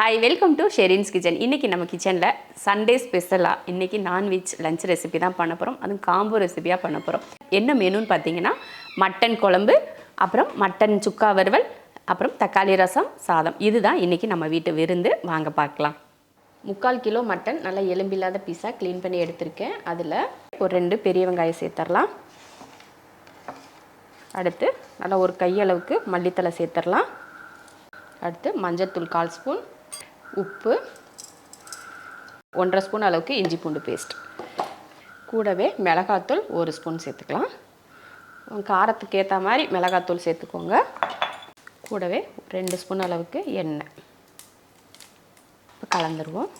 Hi welcome to Sherin's kitchen இன்றைக்கி நம்ம கிச்சனில் சண்டே ஸ்பெஷலாக இன்றைக்கி நான்வெஜ் லஞ்ச் ரெசிபி தான் பண்ண போகிறோம் அதுவும் காம்போ ரெசிபியாக பண்ண போகிறோம் என்ன மெனுன்னு பார்த்தீங்கன்னா மட்டன் குழம்பு அப்புறம் மட்டன் சுக்கா வறுவல் அப்புறம் தக்காளி ரசம் சாதம். இதுதான் இன்றைக்கி நம்ம வீட்டு விருந்து. வாங்க பார்க்கலாம். முக்கால் கிலோ மட்டன் நல்லா எலும்பில்லாத பீஸாக க்ளீன் பண்ணி எடுத்திருக்கேன். அதில் ஒரு ரெண்டு பெரிய வெங்காயம் சேர்த்துடலாம் அடுத்து நல்லா ஒரு கையளவுக்கு மல்லித்தலை சேர்த்துடலாம் அடுத்து மஞ்சத்தூள் கால் ஸ்பூன். உப்பு ஒன்றரை ஸ்பூன் அளவுக்கு இஞ்சி பூண்டு பேஸ்ட் கூடவே மிளகாத்தூள் ஒரு ஸ்பூன் சேர்த்துக்கலாம். காரத்துக்கு ஏற்ற மாதிரி மிளகாத்தூள் சேர்த்துக்கோங்க. கூடவே ரெண்டு ஸ்பூன் அளவுக்கு எண்ணெய். இப்போ கலந்துருவோம்.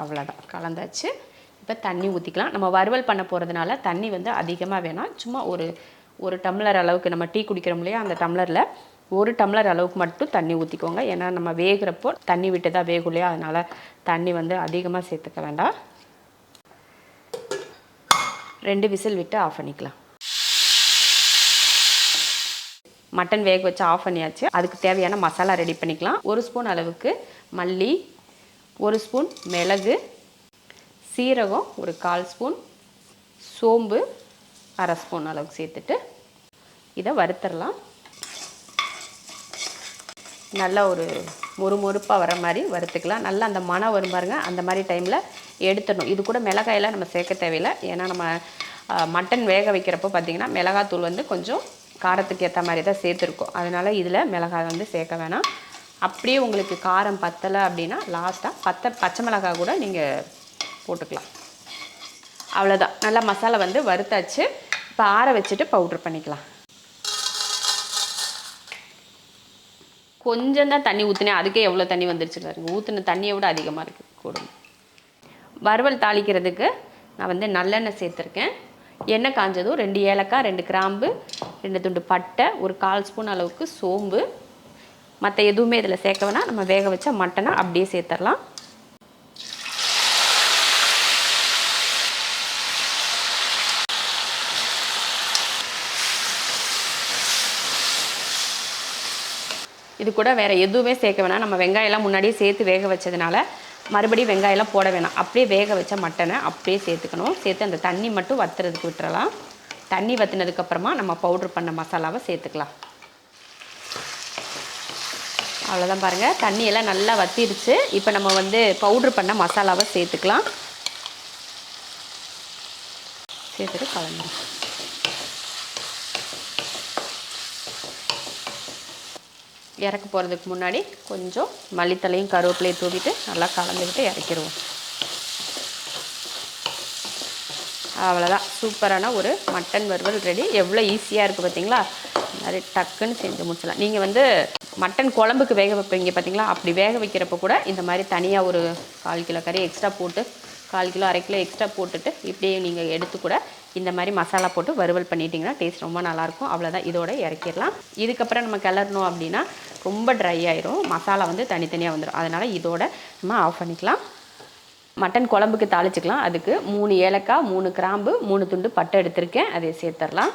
அவ்வளோதான் கலந்தாச்சு. இப்போ தண்ணி ஊற்றிக்கலாம் நம்ம வறுவல் பண்ண போகிறதுனால தண்ணி வந்து அதிகமாக வேணாம். சும்மா ஒரு ஒரு டம்ளர் அளவுக்கு நம்ம டீ குடிக்கிறோம் இல்லையா? அந்த டம்ளரில் ஒரு டம்ளர் அளவுக்கு மட்டும் தண்ணி ஊற்றிக்கோங்க ஏன்னா நம்ம வேகிறப்போ தண்ணி விட்டு தான் வேகும் இல்லையா? அதனால் தண்ணி வந்து அதிகமாக சேர்த்துக்க வேண்டாம். ரெண்டு விசில் விட்டு ஆஃப் பண்ணிக்கலாம். மட்டன் வேக வச்சு ஆஃப் பண்ணியாச்சு. அதுக்கு தேவையான மசாலா ரெடி பண்ணிக்கலாம். ஒரு ஸ்பூன் அளவுக்கு மல்லி ஒரு ஸ்பூன் மிளகு சீரகம் ஒரு கால் ஸ்பூன் சோம்பு அரை ஸ்பூன் அளவுக்கு சேர்த்துட்டு இதை வறுத்துடலாம் நல்லா ஒரு மொறுமொறுப்பாக வர மாதிரி வறுத்துக்கலாம். நல்லா அந்த மனம் வரும் பாருங்க அந்த மாதிரி டைமில் எடுத்துடணும். இது கூட மிளகாயெல்லாம் நம்ம சேர்க்க தேவையில்லை. ஏன்னா நம்ம மட்டன் வேக வைக்கிறப்போ பார்த்திங்கன்னா மிளகாத்தூள் வந்து கொஞ்சம் காரத்துக்கு ஏற்ற மாதிரி தான் சேர்த்துருக்கோம். அதனால் இதில் மிளகாய் வந்து சேர்க்க வேணாம். அப்படியே உங்களுக்கு காரம் பத்தலை அப்படின்னா லாஸ்ட்டாக பத்த பச்சை மிளகாய் கூட நீங்கள் போட்டுக்கலாம். அவ்வளோதான் நல்லா மசாலா வந்து வறுத்தாச்சு. இப்போ ஆற வச்சுட்டு பவுட்ரு பண்ணிக்கலாம். கொஞ்சம் தான் தண்ணி ஊற்றினேன் அதுக்கே எவ்வளோ தண்ணி வந்துருச்சு பாருங்க. ஊற்றின தண்ணியை விட அதிகமாக இருக்குது கூடும். வறுவல் தாளிக்கிறதுக்கு நான் வந்து நல்லெண்ணெய் சேர்த்துருக்கேன். எண்ணெய் காஞ்சதும் ரெண்டு ஏலக்காய் ரெண்டு கிராம்பு ரெண்டு துண்டு பட்டை ஒரு கால் ஸ்பூன் அளவுக்கு சோம்பு. மற்ற எதுவுமே இதில் சேர்க்க வேணாம். நம்ம வேக வச்ச மட்டனை அப்படியே சேர்த்துடலாம் இது கூட வேறு எதுவுமே சேர்க்க வேணாம். நம்ம வெங்காயம்லாம் முன்னாடியே சேர்த்து வேக வச்சதுனால மறுபடியும் வெங்காயம்லாம் போட வேணாம். அப்படியே வேக வச்ச மட்டனை அப்படியே சேர்த்துக்கணும். சேர்த்து அந்த தண்ணி மட்டும் வத்துறதுக்கு விட்டுறலாம். தண்ணி வற்றினதுக்கப்புறமா நம்ம பவுட்ரு பண்ண மசாலாவை சேர்த்துக்கலாம். அவ்வளோதான் பாருங்கள் தண்ணியெல்லாம் நல்லா வத்திடுச்சு இப்போ நம்ம வந்து பவுட்ரு பண்ண மசாலாவை சேர்த்துக்கலாம். சேர்த்துட்டு கலந்துடும் இறக்க போகிறதுக்கு முன்னாடி கொஞ்சம் மல்லித்தலையும் கருவேப்பிலையும் தூவிட்டு நல்லா கலந்துக்கிட்டு இறக்கிடுவோம் அவ்வளோதான் சூப்பரான ஒரு மட்டன் வறுவல் ரெடி எவ்வளோ ஈஸியாக இருக்குது பார்த்தீங்களா அது டக்குன்னு செஞ்சு முடிச்சிடலாம். நீங்கள் வந்து மட்டன் குழம்புக்கு வேக வைப்பீங்க பார்த்தீங்களா அப்படி வேக வைக்கிறப்ப கூட இந்த மாதிரி தனியாக ஒரு கால் கிலோ கறி எக்ஸ்ட்ரா போட்டு கால் கிலோ அரை கிலோ எக்ஸ்ட்ரா போட்டுட்டு இப்படியே நீங்கள் எடுத்து கூட இந்த மாதிரி மசாலா போட்டு வறுவல் பண்ணிட்டீங்கன்னா டேஸ்ட் ரொம்ப நல்லாயிருக்கும் அவ்வளோதான் இதோட இறக்கிடலாம். இதுக்கப்புறம் நம்ம கிளறணும் அப்படின்னா ரொம்ப ட்ரை ஆயிரும். மசாலா வந்து தனித்தனியாக வந்துடும் அதனால் இதோட நம்ம ஆஃப் பண்ணிக்கலாம். மட்டன் குழம்புக்கு தாளிச்சுக்கலாம். அதுக்கு மூணு ஏலக்காய் மூணு கிராம்பு மூணு துண்டு பட்டை எடுத்திருக்கேன். அதை சேர்த்துடலாம்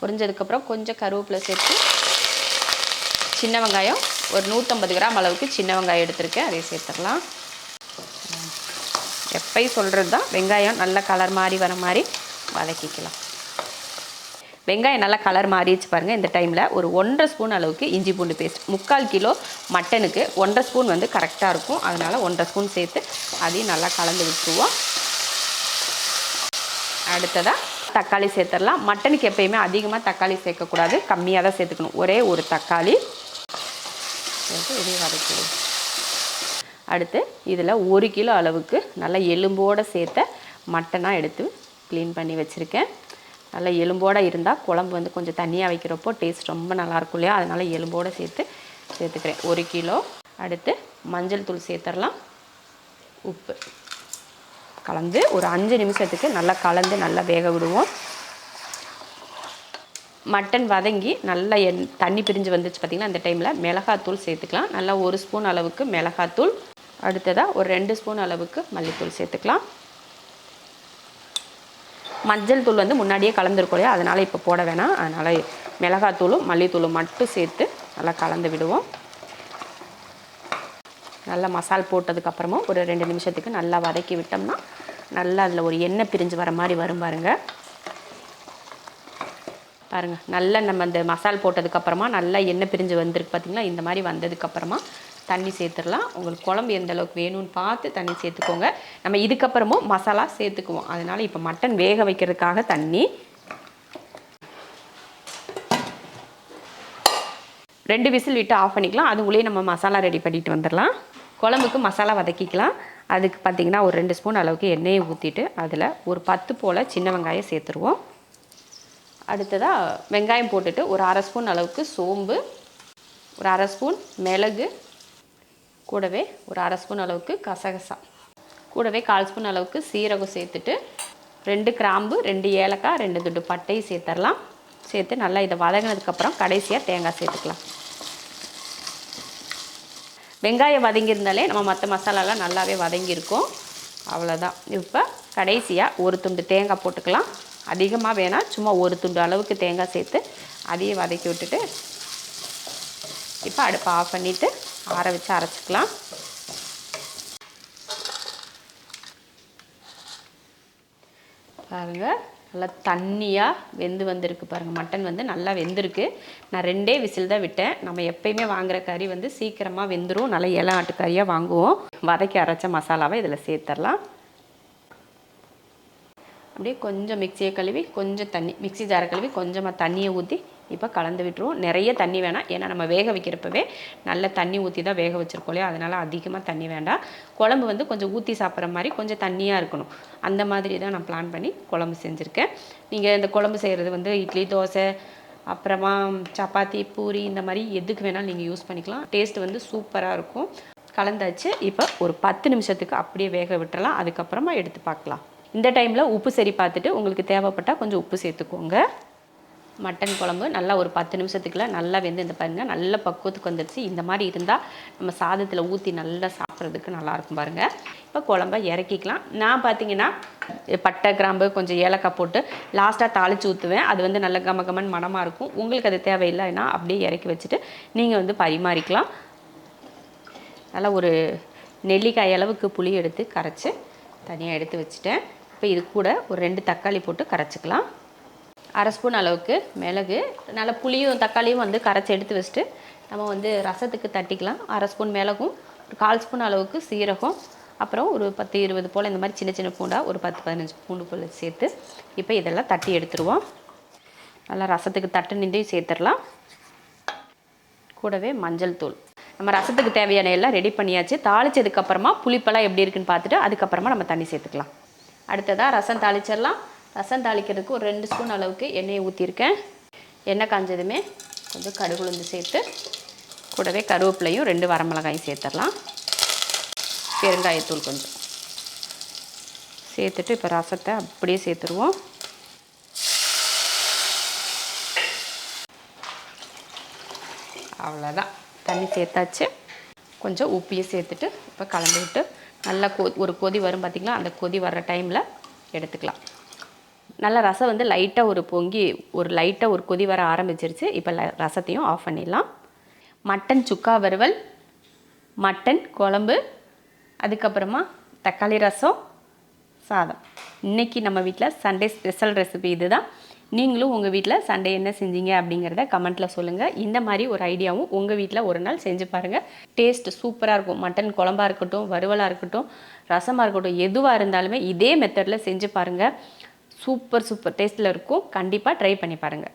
பொரிஞ்சதுக்கப்புறம் கொஞ்சம் கருவேப்பிலை சேர்த்து சின்ன வெங்காயம் ஒரு நூற்றம்பது கிராம் அளவுக்கு சின்ன வெங்காயம் எடுத்திருக்கேன். அதை சேர்த்துடலாம் எப்பயும் சொல்கிறது தான் வெங்காயம் நல்ல கலர் மாதிரி வர மாதிரி வதக்கிக்கலாம். வெங்காயம் நல்லா கலர் மாறிடுச்சு பாருங்கள் இந்த டைமில் ஒரு ஒன்றரை ஸ்பூன் அளவுக்கு இஞ்சி பூண்டு பேஸ்ட் முக்கால் கிலோ மட்டனுக்கு ஒன்றரை ஸ்பூன் வந்து கரெக்டாக இருக்கும். அதனால் ஒன்றரை ஸ்பூன் சேர்த்து அதையும் நல்லா கலந்து விட்டுருவோம். அடுத்ததாக தக்காளி சேர்த்துடலாம். மட்டனுக்கு எப்பயுமே அதிகமாக தக்காளி சேர்க்கக்கூடாது. கம்மியாக தான் சேர்த்துக்கணும். ஒரே ஒரு தக்காளி சேர்த்து இதையும் வதக்கிடுவோம் அடுத்து இதில் ஒரு கிலோ அளவுக்கு நல்லா எலும்போடு சேர்த்த மட்டனாக எடுத்து க்ளீன் பண்ணி வச்சுருக்கேன். நல்லா எலும்போடு இருந்தால் குழம்பு வந்து கொஞ்சம் தண்ணியாக வைக்கிறப்போ டேஸ்ட் ரொம்ப நல்லாயிருக்கும் இல்லையா? அதனால் எலும்போடு சேர்த்து சேர்த்துக்கிறேன். ஒரு கிலோ அடுத்து மஞ்சள் தூள் சேர்த்துடலாம். உப்பு. கலந்து ஒரு அஞ்சு நிமிஷத்துக்கு நல்லா கலந்து நல்லா வேக விடுவோம். மட்டன் வதங்கி நல்லா எண் தண்ணி பிரிஞ்சு வந்துச்சு பார்த்திங்கன்னா அந்த டைமில் மிளகாத்தூள் சேர்த்துக்கலாம். நல்லா ஒரு ஸ்பூன் அளவுக்கு மிளகாத்தூள் அடுத்ததாக ஒரு ரெண்டு ஸ்பூன் அளவுக்கு மல்லித்தூள் சேர்த்துக்கலாம். மஞ்சள் தூள் வந்து முன்னாடியே கலந்துருக்கும் இல்லையா? அதனால் இப்போ போட வேணாம். அதனால் மிளகாத்தூளும் மல்லித்தூளும் மட்டும் சேர்த்து நல்லா கலந்து விடுவோம். நல்லா மசால் போட்டதுக்கப்புறமும் ஒரு ரெண்டு நிமிஷத்துக்கு நல்லா வதக்கி விட்டோம்னா நல்லா அதில் ஒரு எண்ணெய் பிரிஞ்சு வர மாதிரி வரும் பாருங்கள் பாருங்கள் நல்லா நம்ம அந்த மசால் போட்டதுக்கப்புறமா நல்லா எண்ணெய் பிரிஞ்சு வந்திருக்கு பார்த்திங்கன்னா இந்த மாதிரி வந்ததுக்கப்புறமா தண்ணி சேர்த்துடலாம். உங்களுக்கு குழம்பு எந்த அளவுக்கு வேணும்னு பார்த்து தண்ணி சேர்த்துக்கோங்க. நம்ம இதுக்கப்புறமும் மசாலா சேர்த்துக்குவோம். அதனால் இப்போ மட்டன் வேக வைக்கிறதுக்காக தண்ணி. ரெண்டு விசில் விட்டு ஆஃப் பண்ணிக்கலாம். அதுக்குள்ளேயே நம்ம மசாலா ரெடி பண்ணிட்டு வந்துடலாம். குழம்புக்கு மசாலா வதக்கிக்கலாம். அதுக்கு பார்த்திங்கன்னா ஒரு ரெண்டு ஸ்பூன் அளவுக்கு எண்ணெயை ஊற்றிட்டு அதில் ஒரு பத்து போல் சின்ன வெங்காயம் சேர்த்துருவோம். அடுத்ததாக வெங்காயம் போட்டுட்டு ஒரு அரை ஸ்பூன் அளவுக்கு சோம்பு ஒரு அரை ஸ்பூன் மிளகு கூடவே ஒரு அரை ஸ்பூன் அளவுக்கு கசகசா. கூடவே கால் ஸ்பூன் அளவுக்கு சீரகம் சேர்த்துட்டு ரெண்டு கிராம்பு ரெண்டு ஏலக்காய் ரெண்டு துண்டு பட்டையும் சேர்த்துடலாம் சேர்த்து நல்லா இதை வதங்கினதுக்கப்புறம் கடைசியாக தேங்காய் சேர்த்துக்கலாம். வெங்காயம் வதங்கியிருந்தாலே நம்ம மற்ற மசாலாலாம் நல்லாவே வதங்கியிருக்கும். அவ்வளோதான் இப்போ கடைசியாக ஒரு துண்டு தேங்காய் போட்டுக்கலாம். அதிகமாக வேணால் சும்மா ஒரு துண்டு அளவுக்கு தேங்காய் சேர்த்து அதையே வதக்கி விட்டுட்டு இப்போ அடுப்பை ஆஃப் பண்ணிவிட்டு ஆற வச்சு அரைச்சிக்கலாம். பாருங்கள் நல்லா தண்ணியாக வெந்து வந்திருக்கு பாருங்கள் மட்டன் வந்து நல்லா வெந்திருக்கு. நான் ரெண்டே விசில் தான் விட்டேன். நம்ம எப்பயுமே வாங்குற கறி வந்து சீக்கிரமாக வெந்துடும் நல்லா இளம் ஆட்டு கறியாக வாங்குவோம். வதக்கி அரைச்ச மசாலாவை இதில் சேர்த்துடலாம் அப்படியே கொஞ்சம் மிக்சியை கழுவி கொஞ்சம் தண்ணி மிக்சி ஜாரை கழுவி கொஞ்சமாக தண்ணியை ஊற்றி இப்போ கலந்து விட்டுருவோம். நிறைய தண்ணி வேணாம். ஏன்னா நம்ம வேக வைக்கிறப்பவே நல்ல தண்ணி ஊற்றி தான் வேக வச்சுருக்கோம் இல்லையா? அதனால் அதிகமாக தண்ணி வேண்டாம். குழம்பு வந்து கொஞ்சம் ஊற்றி சாப்பிட்ற மாதிரி கொஞ்சம் தண்ணியாக இருக்கணும். அந்த மாதிரி தான் நான் பிளான் பண்ணி குழம்பு செஞ்சுருக்கேன். நீங்கள் இந்த குழம்பு செய்கிறது வந்து இட்லி தோசை அப்புறமா சப்பாத்தி பூரி இந்த மாதிரி எதுக்கு வேணாலும் நீங்கள் யூஸ் பண்ணிக்கலாம். டேஸ்ட் வந்து சூப்பராக இருக்கும். கலந்தாச்சு. இப்போ ஒரு பத்து நிமிஷத்துக்கு அப்படியே வேக விட்டுறலாம். அதுக்கப்புறமா எடுத்து பார்க்கலாம். இந்த டைமில் உப்பு சரி பார்த்துட்டு உங்களுக்கு தேவைப்பட்டால் கொஞ்சம் உப்பு சேர்த்துக்கோங்க. மட்டன் குழம்பு நல்லா ஒரு பத்து நிமிஷத்துக்குள்ள நல்லா வெந்து இந்த பாருங்கள் நல்ல பக்குவத்துக்கு வந்துடுச்சு இந்த மாதிரி இருந்தால் நம்ம சாதத்தில் ஊற்றி நல்லா சாப்பிட்றதுக்கு நல்லாயிருக்கும் பாருங்கள் இப்போ குழம்ப இறக்கிக்கலாம். நான் பார்த்தீங்கன்னா பட்டை கிராம்பு கொஞ்சம் ஏலக்காய் போட்டு லாஸ்ட்டாக தாளித்து ஊற்றுவேன் அது வந்து நல்ல கம கமன் மனமாக இருக்கும். உங்களுக்கு அது தேவையில்லைன்னா அப்படியே இறக்கி வச்சுட்டு நீங்கள் வந்து பரிமாறிக்கலாம். நல்லா ஒரு நெல்லிக்காய் அளவுக்கு புளி எடுத்து கரைச்சி தனியாக எடுத்து வச்சுட்டேன். இப்போ இது கூட ஒரு ரெண்டு தக்காளி போட்டு கரைச்சிக்கலாம். அரை ஸ்பூன் அளவுக்கு மிளகு நல்லா புளியும் தக்காளியும் வந்து கரைச்சி எடுத்து வச்சுட்டு நம்ம வந்து ரசத்துக்கு தட்டிக்கலாம். அரை ஸ்பூன் மிளகும் ஒரு கால் ஸ்பூன் அளவுக்கு சீரகம் அப்புறம் ஒரு பத்து இருபது போல் இந்த மாதிரி சின்ன சின்ன பூண்டாக ஒரு பத்து பதினஞ்சு பூண்டு போல் சேர்த்து இப்போ இதெல்லாம் தட்டி எடுத்துருவோம். நல்லா ரசத்துக்கு தட்டு நின்று சேர்த்துடலாம். கூடவே மஞ்சள் தூள். நம்ம ரசத்துக்கு தேவையான எல்லாம் ரெடி பண்ணியாச்சு. தாளிச்சதுக்கப்புறமா புளிப்பெல்லாம் எப்படி இருக்குன்னு பார்த்துட்டு அதுக்கப்புறமா நம்ம தண்ணி சேர்த்துக்கலாம். அடுத்ததாக ரசம் தாளிச்சிடலாம். ரசம் தாளிக்கிறதுக்கு ஒரு ரெண்டு ஸ்பூன் அளவுக்கு எண்ணெயை ஊற்றிருக்கேன் எண்ணெய் காஞ்சதுமே கொஞ்சம் கடுகுளுந்து சேர்த்து கூடவே கருவேப்பிலையும் ரெண்டு வரமிளகாயும் சேர்த்துடலாம். பெருங்காயத்தூள் கொஞ்சம். சேர்த்துட்டு இப்போ ரசத்தை அப்படியே சேர்த்துருவோம். அவ்வளோதான். தண்ணி சேர்த்தாச்சு. கொஞ்சம் உப்பையும் சேர்த்துட்டு இப்போ கலந்து விட்டு நல்லா கொ ஒரு கொதி வரும் பார்த்திங்களா? அந்த கொதி வர்ற டைமில் எடுத்துக்கலாம். நல்லா ரசம் வந்து லைட்டாக ஒரு பொங்கி ஒரு லைட்டாக ஒரு கொதி வர ஆரம்பிச்சிருச்சு. இப்போ ரசத்தையும் ஆஃப் பண்ணிடலாம். மட்டன் சுக்கா வறுவல் மட்டன் குழம்பு அதுக்கப்புறமா தக்காளி ரசம் சாதம். இன்றைக்கி நம்ம வீட்டில் சண்டே ஸ்பெஷல் ரெசிபி இதுதான். நீங்களும் உங்கள் வீட்டில் சண்டே என்ன செஞ்சீங்க அப்படிங்கிறத கமெண்ட்டில் சொல்லுங்கள் இந்த மாதிரி ஒரு ஐடியாவும் உங்கள் வீட்டில் ஒரு நாள் செஞ்சு பாருங்கள் டேஸ்ட் சூப்பராக இருக்கும். மட்டன் குழம்பாக இருக்கட்டும் வறுவலாக இருக்கட்டும் ரசமாக இருக்கட்டும் எதுவாக இருந்தாலுமே இதே மெத்தடில் செஞ்சு பாருங்கள் சூப்பர் சூப்பர் டேஸ்ட்டில் இருக்கும். கண்டிப்பாக ட்ரை பண்ணி பாருங்கள்